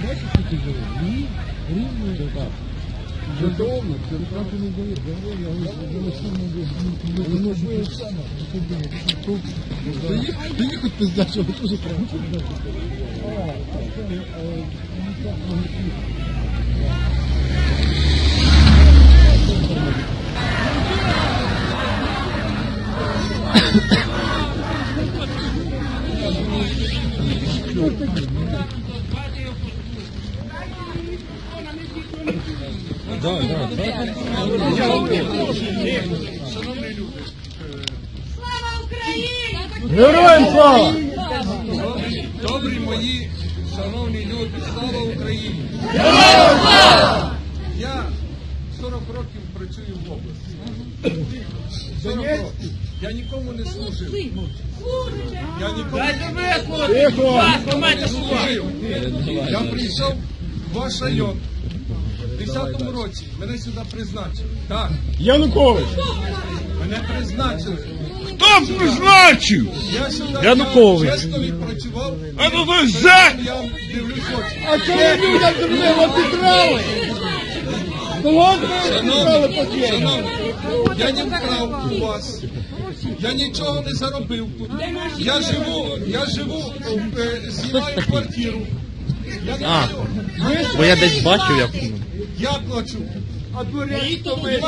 бачиш, скільки живе? Ні, рівно. Так. Житомир, це так і не дає. Я говорю, що не дає. Ти їх пизда, ви теж прямо. Слава Україні! Героям слава! Добрі мої, шановні люди, слава Україні! Я 40 років працюю в області. 40 років. Я нікому не служив. Я нікому не служив. Я прийшов в ваш район. В 10-му році мене сюди призначили. Так, Янукович! мене призначили. Хто призначив? Я сюди Янукович. чесно відпрацював. А ну ви за! Я дивлюсь очі. А чому людям зробили підкрали? Кого ви пакет? Шановні, я не вкрав у вас. Я нічого не заробив тут. Я живу, я живу, е, знімаю квартиру. Я не маю. Бо я десь бачив, як Я плачу. А дурять то ви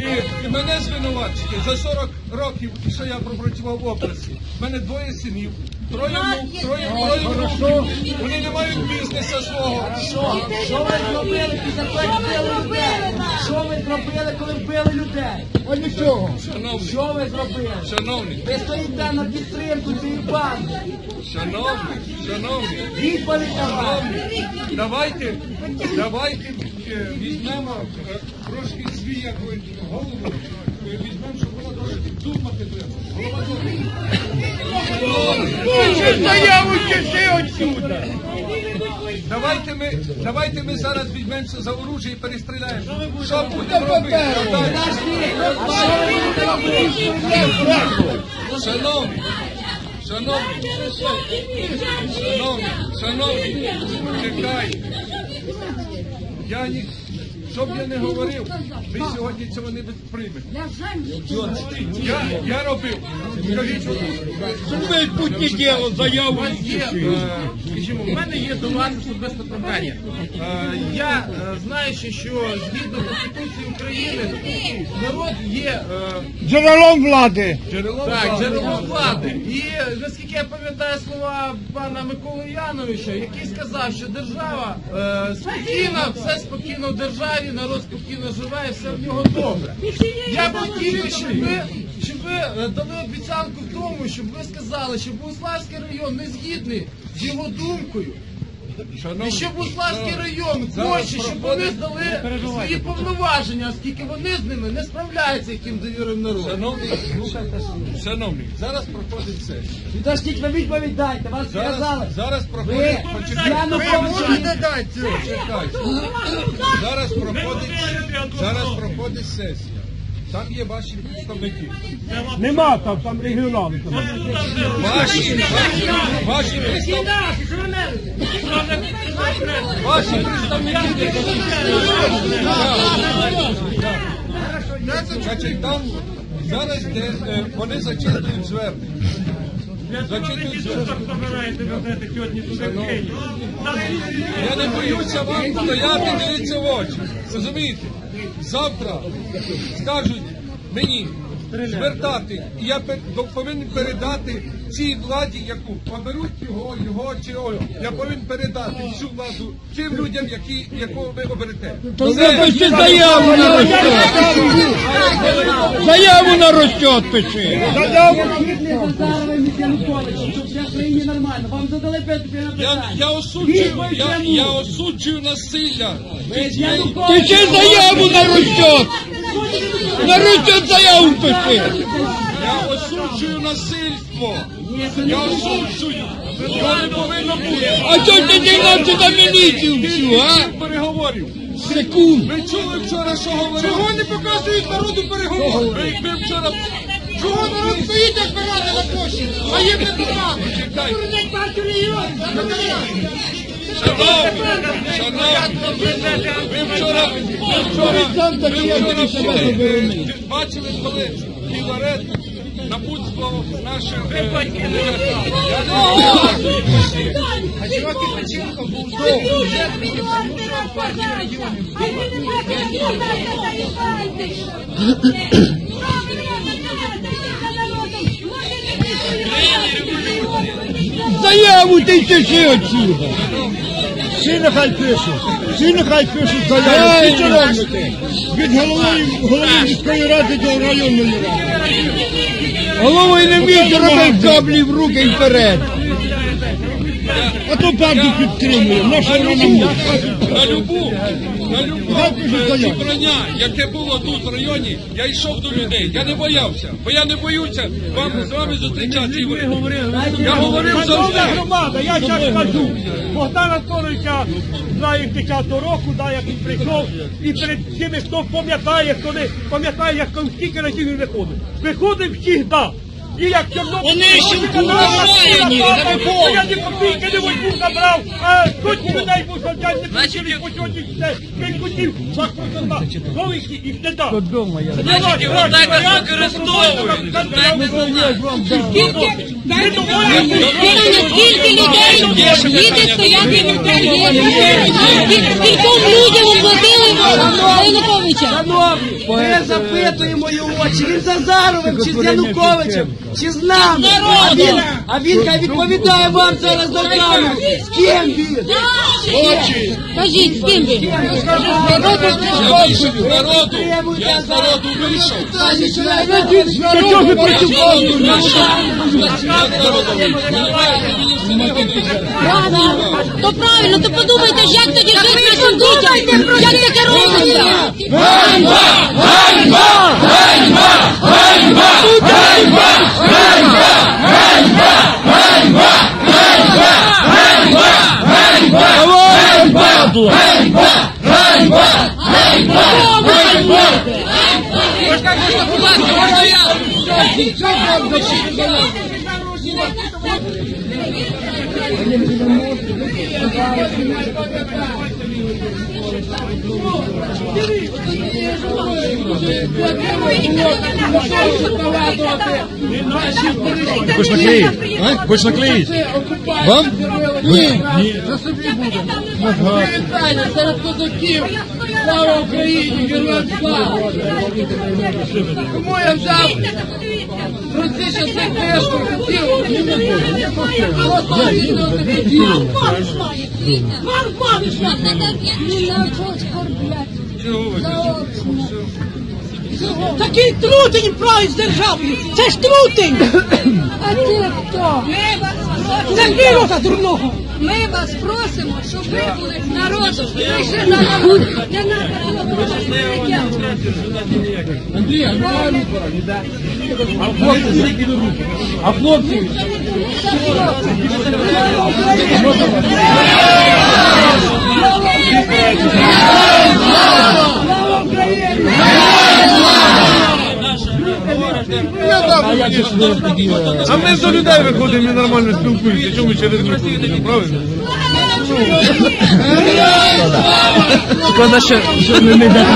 і, і мене звинувачити за 40 років, що я пропрацював в області. У мене двоє синів, троє троє троє внуків. Вони не мають бізнесу свого. Що ви зробили після того, як людей? Що ви зробили, коли вбили людей? А нічого. Шановні, Що ви зробили? шановні, Ви стоїте на підтримку цієї банди. шановні, шановні. Відповідь давайте. Давайте, давайте е, візьмемо е, трошки свій як ви, голову, е, візьмемо, щоб вона трошки думати треба. Голова добре. Заяву чеши отсюда! Давайте ми, давайте ми зараз візьмемося за оружие і перестріляємо. Що будемо робити? Шановні, шановні, шановні, шановні, чекайте. Я ні, що б я не говорив, ви сьогодні цього не приймете. Я, я робив. Скажіть, Ви путні діло заяву є, е, скажімо, в мене є до вас особисте прохання. Е, Я е, знаючи, що згідно Конституції України народ є Джерелом влади! джерело так, джерелом влади. І наскільки я пам'ятаю слова пана Миколи Яновича, який сказав, що держава спокійна, все спокійно в державі, народ спокійно живе все в нього добре. Я б хотів, щоб ви, щоб ви е, дали обіцянку в тому, щоб ви сказали, що Богуславський район не згідний з його думкою. І що Буславський район хоче, щоб вони здали свої повноваження, оскільки вони з ними не справляються, яким довірив народ. Шановні, шановні, зараз проходить сесія. Підождіть, ви відповідь дайте, вас Зараз, сказали. зараз Ви, проходить, почекайте, Януковича, почекайте. Зараз проходить, зараз проходить сесія. Там є ваші представники. Нема там, там регіонали. Ваші, ваші, ваші представники. Ваші представники. Значить, там зараз де, е, вони зачитують звернення. Зачитують звернення. Я не боюся вам стояти, дивитися в очі. Розумієте? Завтра скажуть мені звертати, і я повинен передати цій владі, яку оберуть його, його чи його. Я повинен передати всю владу тим людям, які, якого ви оберете. То напиши заяву на розчет! Заяву на розчет пиши! Вам задали Я, я осуджую, я, я осуджую насилля. Пиши заяву на розчет! На розчет заяву пиши! Я осуджую насильство. Я осуджую. Цього не повинно бути. А що ти дінався на міліцію всю, а? Переговорів. Секунд! Ви чули вчора, що говорили? Чого не показують народу переговори? Ви, ви вчора Чого народ стоїть, як пирати на площі? А їм не допомагати. Партію регіонів. Ви бачили, коли Філарет напутствував нашим... А Широкий Печенко був Заяву ти тиши отсюда. Всі нехай пишуть. Всі нехай пишуть заяву. Всі чиновники. Від голови, голови міської ради до районної ради. Головою не вміють робити каблі в руки і вперед. А то банду підтримуємо. Наша вона е, зібрання, яке було тут в районі, я йшов до людей. Я не боявся, бо я не боюся вам з вами зустрічатися. і говорити. Я говорив Шановна завжди. громада, я зараз скажу. Богдан Антоновича знаю з 10-го року, да, як він прийшов, і перед тими, хто пам'ятає, хто не пам'ятає, як він скільки разів він виходив. Виходив завжди. І як. Вони ще в Куломаїні, Я на ні копійки не возьму забрав, а сотні людей був соціальні почали по сьогодні все. Він хотів вас просто так. Совісті і не дав. Значить, його так використовують. Скільки? Людей їде стояти в кар'єрі? Скільком людям оплатили Януковича? Ми запитуємо його, чи він з Азаровим, чи з Януковичем, чи з нами. А він, а він хай відповідає вам зараз до камеру. З ким він? Кажіть, з ким вийшов з народу, я з народу вийшов. Та чого ви працювали? Народу. Правильно. То правильно, то подумайте, як тоді жити нашим дітям? Як таке робиться? embora! Vai embora! Vai embora! Vai embora! Vai embora! Важка кошта, будь ласка, можна я? Хочеш наклеїть? Хочеш наклеїть? Вам? Ні. За собі буде. Правильно, серед козаків. Слава Україні, героям слава! Кому я взяв? Простіше цей книжку хотів. Такий трутень править з державою. Це ж трутень. А ти хто? Це віруха дурного. Ми вас просимо, щоб ви були з народом. Прийшли на народ. Не треба Андрій, А хлопці? А ми до людей виходимо і нормально спілкуємося. Чому ми через них ходимо, правильно? Шкода, що, що не не дати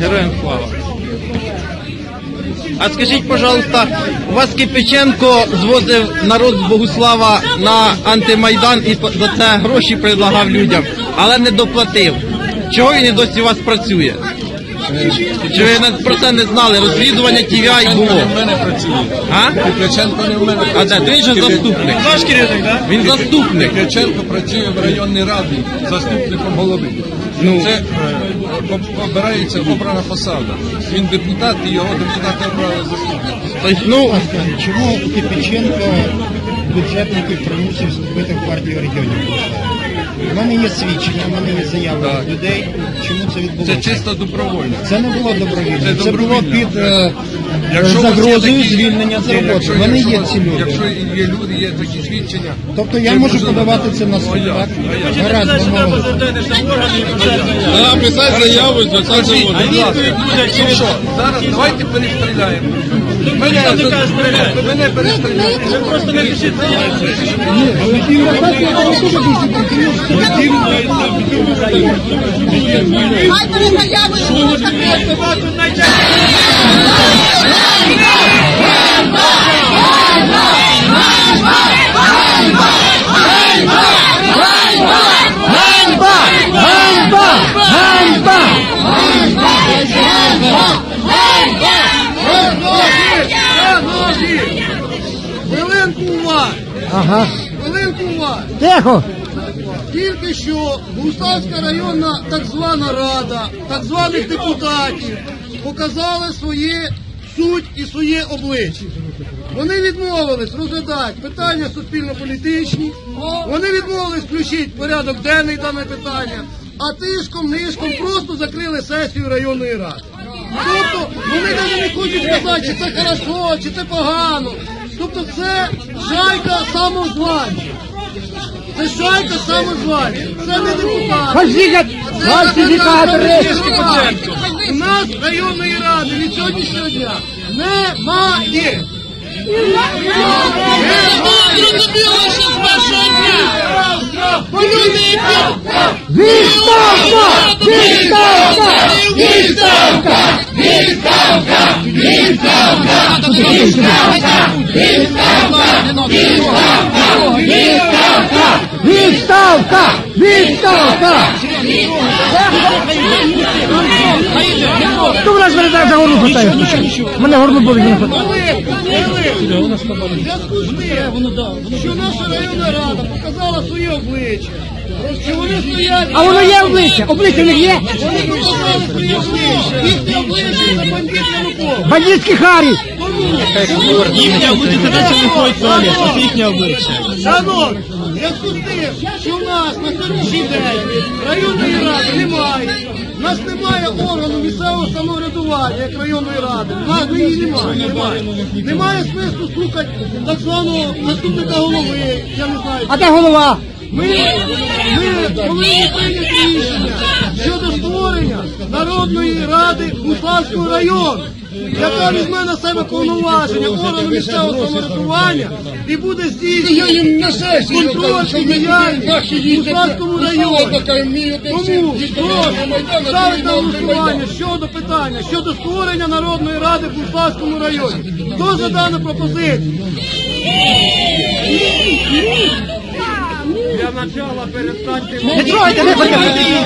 Героям слава. А скажіть, пожалуйста, у вас Кипяченко звозив народ з Богуслава на антимайдан і за це гроші предлагав людям, але не доплатив. Чого він і досі у вас працює? Чи ви про це не знали? Розслідування TVI було. в мене працює. А? Не в мене А де? Він же заступник. Ваш керівник, так? Він заступник. Кириченко працює в районній раді заступником голови. Це е, обирається обрана посада. Він депутат і його депутати обрали заступник. Ну, чому Кипіченко бюджетників примусив вступити в партію регіонів? У мене є свідчення, у мене є заяви Так. від людей. Чому це Це чисто добровольно. Це не було добровільно. Це Це, було під е, Якщо загрозою такі- звільнення з Ні, роботи. якщо- У мене якщо є ці люди. Якщо є люди, є такі свідчення. Тобто я можу подавати це на Ну, суд, так? А? Гаразд, домовились. Написати заяву, звертатися в Ну що, зараз давайте перестріляємо. Мене, мене перестріляємо. Ви просто не пишіть Хай перед заявою Хвилинку уваги! Ага. Хвилинку уваги! Тихо! Тільки що Густавська районна так звана рада, так званих депутатів показали своє суть і своє обличчя. Вони відмовились розглядати питання суспільно-політичні, вони відмовились включити порядок денний дане питання, а тишком, нишком просто закрили сесію районної ради. Тобто вони навіть не хочуть сказати, чи це хорошо, чи це погано. Тобто це шайка самозванців. Це шайка самозванців. Це не депутати. Фальсифікатори! У нас районної ради від сьогоднішнього дня немає. Відставка! Відставка! Відставка! Відставка! Відставка! Хто в нас за горло хватає? Мене горло болить. не хватає. Що наша районна рада показала своє обличчя, що вони стоять... А воно є обличчя? Обличчя в них є? Вони показали своє обличчя. Їхнє обличчя це бандит Янукович. Бандитські харі! Їхня обличчя це їхнє в зв'язку з тим, що в нас на сьогоднішній день районної ради немає, в нас немає органу місцевого самоврядування, як районної ради. У нас її немає, немає. Немає смислу слухати так званого заступника голови, я не знаю. А де голова? Ми, ми повинні прийняти рішення щодо створення Народної ради Буславського району, яка візьме на себе повноваження органу місцевого самоврядування і буде здійснювати контроль і діяльність в Буславському районі. Тому прошу ставити на голосування щодо питання щодо створення Народної ради в Буславському районі. Хто за дану пропозицію? Не трогайте, не трогайте!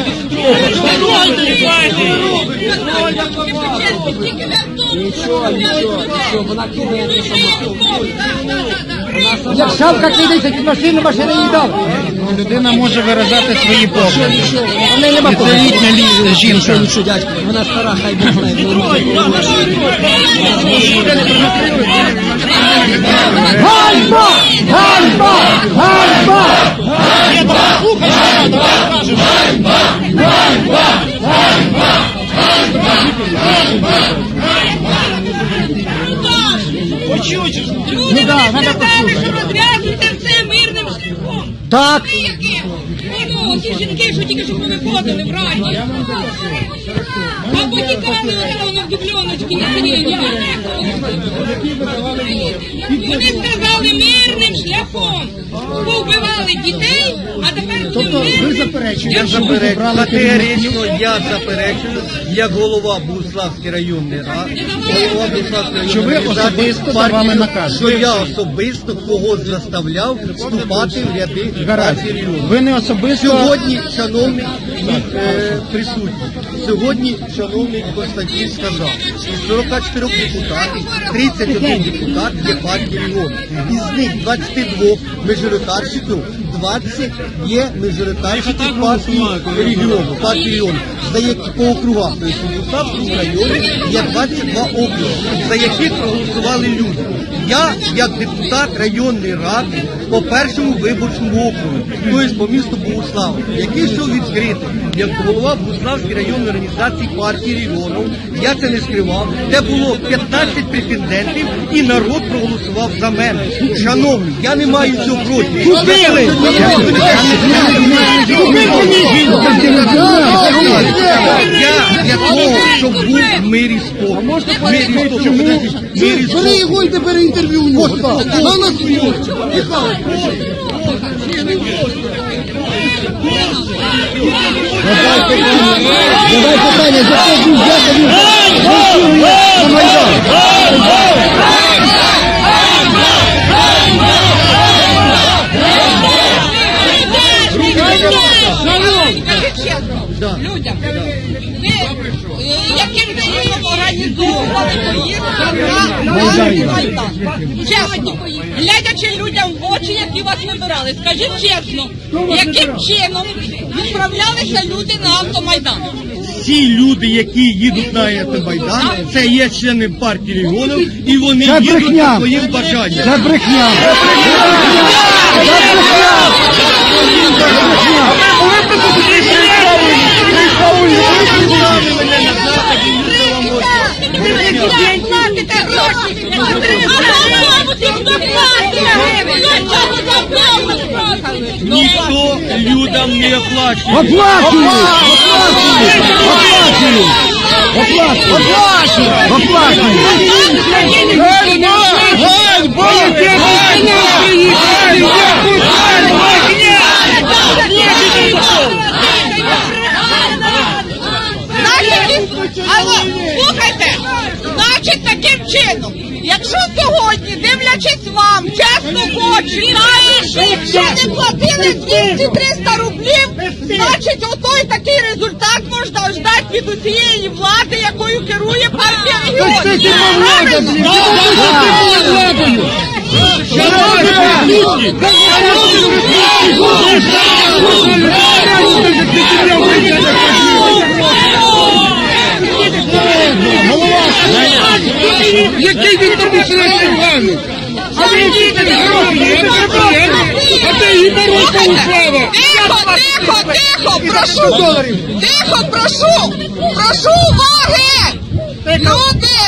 Як шавка кидається під машину, машина їй дала. Людина може виражати свої погляди. Вона нема Це літня лі- жінка. Нічого, дядько, вона стара, хай Бог знає. Ганьба! Ганьба! Ганьба! Люди, Ну да, ви надо сказали, послухати. що розв'язуйте все мирним шляхом. Так. Ви які? Ну, ті жінки, що тільки що повиходили в раді. Або тікали, оце воно в дубльоночки, не сиділи. Вони сказали мирним шляхом. Повбивали дітей, а тепер буде Тобто ви мирним. заперечуєте, Я що ви забрали керівництво? я заперечую як голова Богуславської районної ради, голова Що ви районної особисто партії, давали наказ? що я особисто когось заставляв вступати в ряди Гаразд. партії. Ви не особисто... Сьогодні, шановний е, присутній, сьогодні, шановний Константин сказав, із 44 депутатів 31 депутат є партії регіону. Із них 22 мажоритарщиків, 20 є мажоритарщики партії регіону, партії регіону, за які по округах, у Богуславському районі є 22 округи, за яких проголосували люди. Я, як депутат районної ради, по першому виборчому округу, тобто по місту Богуслав, який йшов відкритий, як голова Богуславської районної організації партії регіону, я це не скривав, де було 15 претендентів і народ проголосував за мене. Шановні, я не маю цього проти. Я для того, щоб був в мирі спокій. Мирі спокій. Мирі Бери його і бери інтерв'ю у нього. На нас Давай питання, за що був дякую. Чесно, людям, ви яким чином організовували поїздку на? Чесно, глядячи людям в очі, які вас вибирали, скажіть чесно, яким чином відправлялися люди на автомайдан? Всі люди, які їдуть на Майдан, це є члени партії регіонів, і вони Це їдуть брехня. по своїм бажанням. Це брехня. Платите гроші! А хто платить гривень? Ніхто людям не оплачує. Оплачую! Оплачую! Оплачую! Оплачую! Значить, алло, слухайте, значить таким чином, якщо сьогодні, дивлячись вам, чесно в очі, якщо не платили 200-300 рублів, значить отой такий результат можна ждати від усієї влади, якою керує партія регіонів. Правильно? Який він тобі Іванович? А ви діти гроші, а її беруть Богуслава. Тихо, тихо, тихо, прошу, тихо, прошу, прошу уваги! Люди,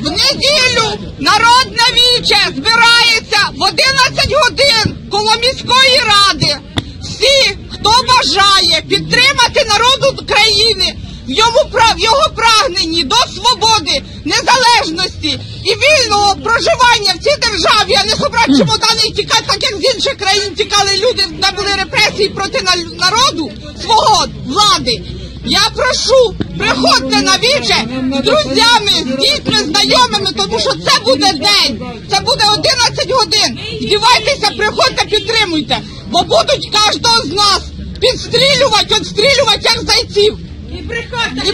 в неділю народне віче збирається в 11 годин коло міської ради. Всі, хто бажає підтримати народ України йому його прагненні до свободи, незалежності і вільного проживання в цій державі, а не собрати чемодани і тікати, так як з інших країн тікали люди, де були репресії проти народу свого влади. Я прошу, приходьте на віче з друзями, з дітьми, знайомими, тому що це буде день, це буде 11 годин. Вдівайтеся, приходьте, підтримуйте, бо будуть кожного з нас підстрілювати, відстрілювати, як зайців. І приходьте, і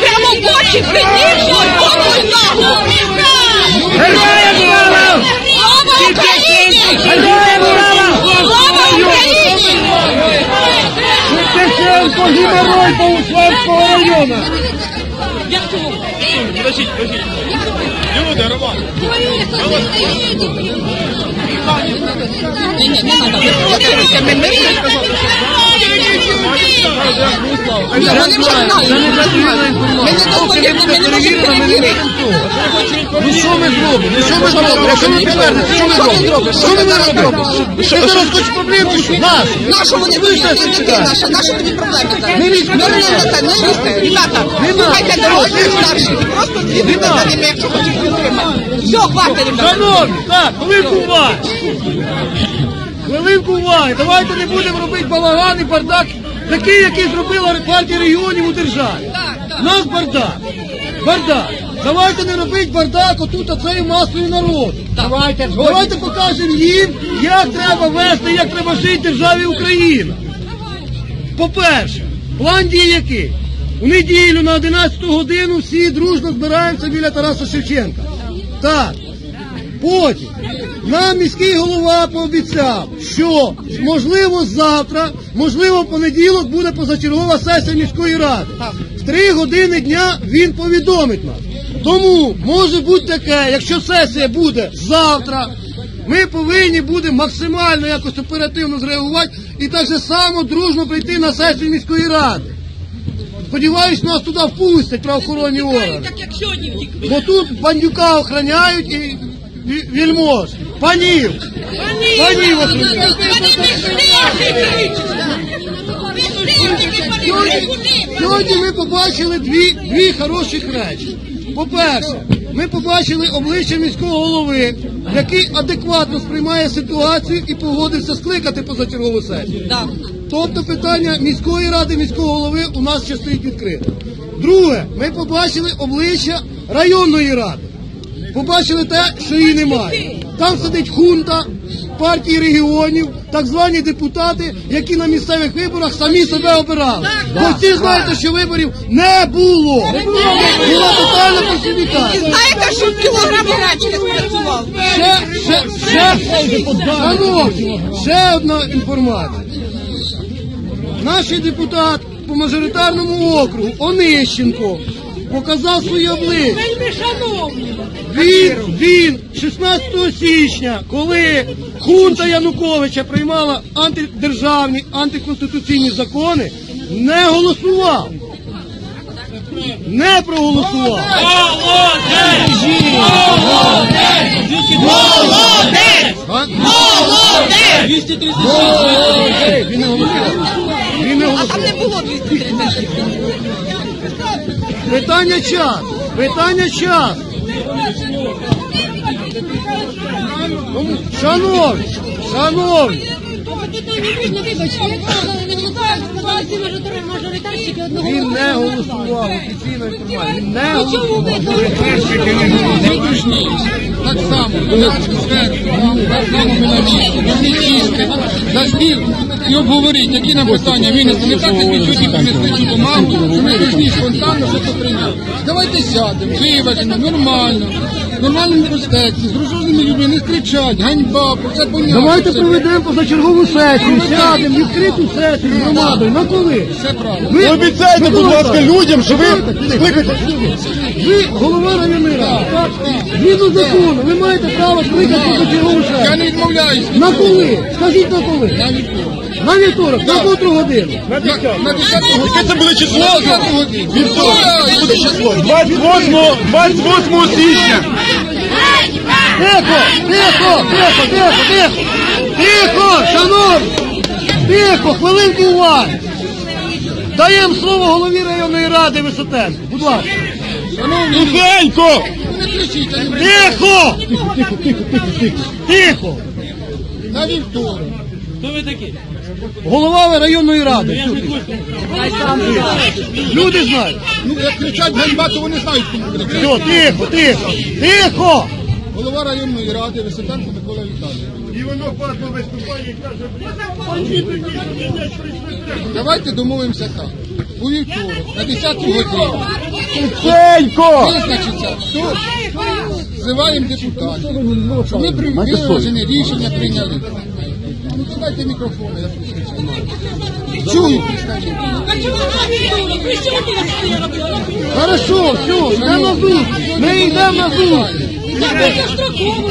прямо в очі, прийдіть, ой, нахуй! Слава! Слава Україні! Героям Слава! Слава Україні! Шевченко, геморрой Богуславського району. Ні, вони вже знають. Ми не доходимо, ми не можемо перевірити. Ну що ми зробимо? Ну що ми зробимо? Якщо не підтвердиться, що ми зробимо? Що ми зараз зробимо? Ти зараз хочеш проблему? Нас! Нашу вони вирішують, наша, наша тобі проблеми. Не лізь, Не лізьте, не лізьте. Ребята, слухайте дорослі старші, просто слідуйте за ними, якщо хочете підтримати. Все, хватить, ребята. Шановні, так, хвилинку уваги. Хвилинку уваги. Давайте не будемо робити балаган і бардак, такий, який зробила партія регіонів у державі. У нас бардак. Бардак. Давайте не робити бардак отут оцею масою народу. Давайте, Давайте покажемо їм, як треба вести, як треба жити в державі Україна. По-перше, план дій який? У неділю на 11 годину всі дружно збираємося біля Тараса Шевченка. Так. Потім нам міський голова пообіцяв, що можливо завтра, можливо в понеділок буде позачергова сесія міської ради. В три години дня він повідомить нас. Тому може бути таке, якщо сесія буде завтра, ми повинні будемо максимально якось оперативно зреагувати і так же само дружно прийти на сесію міської ради. Сподіваюсь, нас туди впустять правоохоронні органи. Бо тут бандюка охороняють і вільмож. Панів. Панів охороняють. Сьогодні ми побачили дві, дві хороших речі. По-перше, ми побачили обличчя міського голови, який адекватно сприймає ситуацію і погодився скликати позачергову сесію. Тобто питання міської ради, міського голови у нас ще стоїть відкрите. Друге, ми побачили обличчя районної ради. Побачили те, що її немає. Там сидить хунта партії регіонів, так звані депутати, які на місцевих виборах самі себе обирали. Бо всі знаєте, що виборів не було. Була тотальна фальсифікація. Знаєте, що кілограм гречки спрацював? Ще, ще, ще, шановні, ще одна інформація. Наш депутат по мажоритарному округу Онищенко показав своє обличчя. Вельми шановні. Він, він 16 січня, коли хунта Януковича приймала антидержавні, антиконституційні закони, не голосував. Не проголосував. А? Молодець! Він не голосував. Він не А там не було 230. Питання час. Питання час. Ну, Шановні, шановні, він не голосував офіційна інформація. Він не голосував. Так само, так само ми на місці, ми всі сісти за стіл і обговорити, які нам питання винесли. Не так, як принесли бумагу, що ми прийшли спонтанно, що це прийняли. Давайте сядемо, виважено, нормально, нормальному контексті, з розумними людьми, не кричать, ганьба, про це понятно. Давайте все- проведемо позачергову сесію, сядемо, відкриту сесію з громадою. На коли? Все правильно. Ви Обіцяйте, будь ласка, людям, що ви скликаєте. Ви голова районної ради, так? Згідно закону, ви маєте право скликати позачергову Я сесію. не відмовляюсь. На коли? Скажіть на коли? На вівторок, на котру годину? На, на 10 годину. Яке це буде число? 10 годину. Вівторок. Буде число. 28, 28 січня. Тихо, тихо, тихо, тихо, тихо. Тихо, шановні. Тихо, хвилинку уваги. Даємо слово голові районної ради Висотенку. Будь ласка. Тихенько! Тихо, тихо, тихо, тихо, тихо. Тихо. на вівторок. Хто ви такі? Голова районної ради. Люди знають. Ну, як кричать ганьба, то вони знають, кому кричать. Все, тихо, тихо. Тихо! Голова районної ради Висотенко Микола Віталійович. Давайте домовимося так. У вівторок, на 10 годину. Тихенько! Визначиться, хто ззиваємо депутатів. Щоб ми при виважене рішення прийняли. Ну, мікрофони, мікрофон, я. Чую? Хорошо, все, йдемо на зустріч. Ми йдемо на зустріч.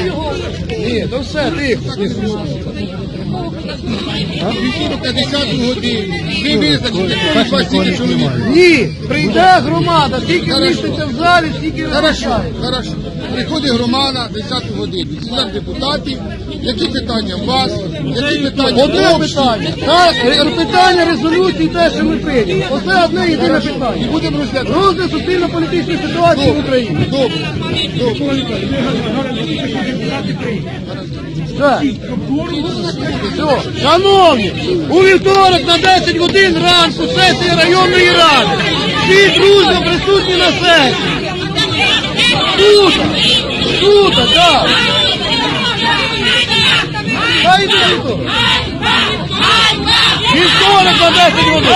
Його. Ні, то все, тихо. тихо. Вівторок на 10 годину. Ви визначите, з чоловік. Ні, прийде громада, скільки міститься в залі, стільки Хорошо, хорошо. Приходить громада 10 годин. Сюди депутатів. Які питання у вас? Які питання? Одне питання. Так, питання резолюції те, що ми прийняли. Оце одне єдине питання. І Будемо розглядати. Розгляд суспільно-політичної ситуації в Україні. Добре. Добре. Все. Все. Шановні, у вівторок на 10 годин ранку сесія районної ради. Всі дружно присутні на сесії. Тут, тут, так. Вівторок на 10 годин.